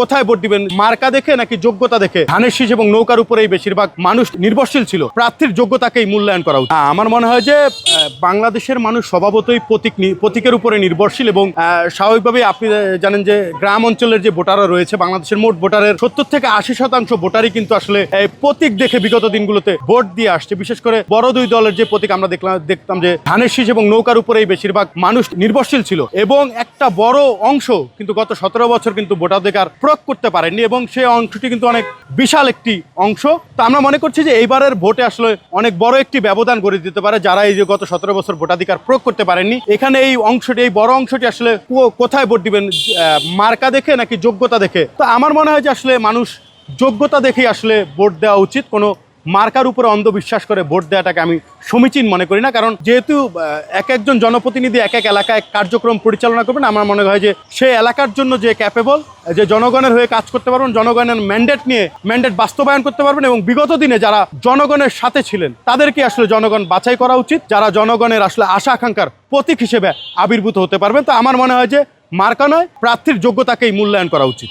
কোথায় ভোট দিবেন? মার্কা দেখে নাকি যোগ্যতা দেখে? ধানের শীষ এবং নৌকার উপরেই বেশিরভাগ মানুষ নির্ভরশীল ছিল। প্রার্থীর যোগ্যতাকেই মূল্যায়ন করা উচিত। আমার মনে হয় যে বাংলাদেশের মানুষ স্বভাবতই প্রতীক প্রতীকের উপরে নির্ভরশীল এবং স্বাভাবিকভাবেই আপনি জানেন যে, গ্রাম অঞ্চলের যে ভোটাররা রয়েছে, বাংলাদেশের মোট ভোটারের সত্তর থেকে আশি শতাংশ ভোটারই কিন্তু আসলে প্রতীক দেখে বিগত দিনগুলোতে ভোট দিয়ে আসছে। বিশেষ করে বড় দুই দলের যে প্রতীক আমরা দেখলাম, দেখতাম যে, ধানের শীষ এবং নৌকার উপরেই বেশিরভাগ মানুষ নির্ভরশীল ছিল এবং একটা বড় অংশ কিন্তু গত সতেরো বছর কিন্তু ভোটাধিকার প্রয়োগ করতে পারেননি এবং সে অংশটি কিন্তু অনেক বিশাল একটি অংশ। তো আমরা মনে করছি যে এইবারের ভোটে আসলে অনেক বড় একটি ব্যবধান গড়ে দিতে পারে যারা এই যে গত সতেরো বছর ভোটাধিকার প্রয়োগ করতে পারেননি। এখানে এই অংশটি, এই বড় অংশটি আসলে কোথায় ভোট দিবেন? মার্কা দেখে নাকি যোগ্যতা দেখে? তো আমার মনে হয় যে আসলে মানুষ যোগ্যতা দেখেই আসলে ভোট দেওয়া উচিত। কোনো মার্কার উপরে অন্ধবিশ্বাস করে ভোট দেওয়াটাকে আমি সমীচীন মনে করি না, কারণ যেহেতু এক একজন জনপ্রতিনিধি এক এক এলাকায় কার্যক্রম পরিচালনা করবেন, আমার মনে হয় যে সে এলাকার জন্য যে ক্যাপেবল যে জনগণের হয়ে কাজ করতে পারবেন, জনগণের ম্যান্ডেট নিয়ে ম্যান্ডেট বাস্তবায়ন করতে পারবেন এবং বিগত দিনে যারা জনগণের সাথে ছিলেন, তাদেরকে আসলে জনগণ বাছাই করা উচিত, যারা জনগণের আসলে আশা আকাঙ্ক্ষার প্রতীক হিসেবে আবির্ভূত হতে পারবেন। তো আমার মনে হয় যে মার্কা নয়, প্রার্থীর যোগ্যতাকেই মূল্যায়ন করা উচিত।